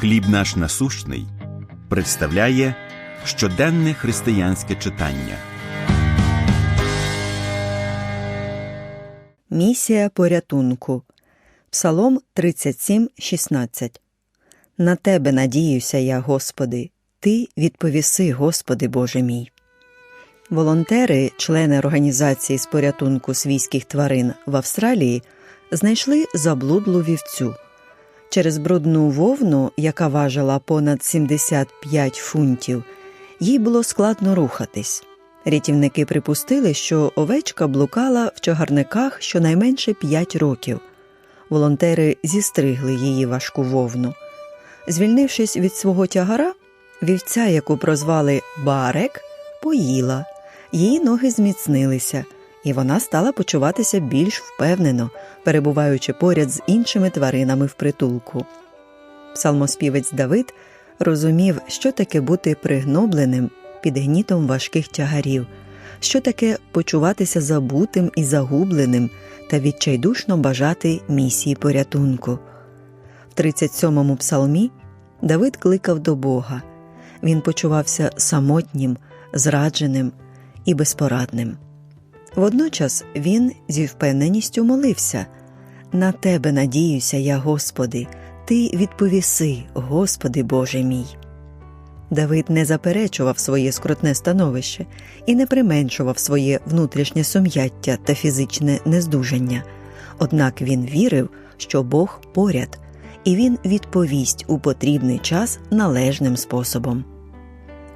Хліб наш насущний представляє щоденне християнське читання. Місія порятунку. Псалом 37, 16. На тебе надіюся я, Господи, Ти відповіси, Господи Боже мій. Волонтери, члени організації з порятунку свійських тварин в Австралії, знайшли заблудлу вівцю. Через брудну вовну, яка важила понад 75 фунтів, їй було складно рухатись. Рятівники припустили, що овечка блукала в чагарниках щонайменше 5 років. Волонтери зістригли її важку вовну. Звільнившись від свого тягара, вівця, яку прозвали Барек, поїла, її ноги зміцнилися, і вона стала почуватися більш впевнено, перебуваючи поряд з іншими тваринами в притулку. Псалмоспівець Давид розумів, що таке бути пригнобленим під гнітом важких тягарів, що таке почуватися забутим і загубленим та відчайдушно бажати місії порятунку. В 37-му псалмі Давид кликав до Бога. Він почувався самотнім, зрадженим і безпорадним. Водночас він зі впевненістю молився На тебе надіюся я, Господи, Ти відповіси, Господи Боже мій. Давид не заперечував своє скрутне становище і не применшував своє внутрішнє сум'яття та фізичне нездужання, однак він вірив, що Бог поряд, і він відповість у потрібний час належним способом.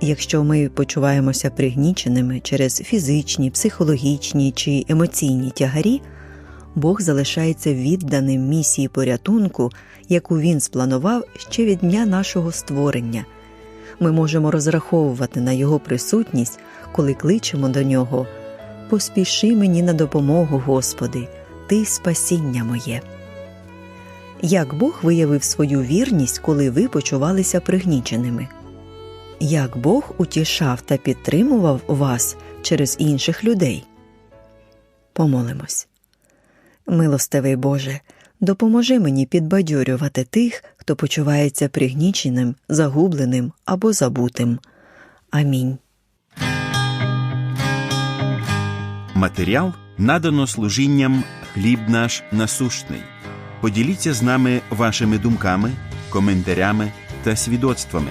Якщо ми почуваємося пригніченими через фізичні, психологічні чи емоційні тягарі, Бог залишається відданим місії порятунку, яку він спланував ще від дня нашого створення. Ми можемо розраховувати на Його присутність, коли кличемо до нього Поспіши мені на допомогу, Господи, Ти спасіння моє. Як Бог виявив свою вірність, коли ви почувалися пригніченими? Як Бог утішав та підтримував вас через інших людей? Помолимось. Милостивий Боже, допоможи мені підбадьорювати тих, хто почувається пригніченим, загубленим або забутим. Амінь. Матеріал надано служінням Хліб наш насущний. Поділіться з нами вашими думками, коментарями та свідоцтвами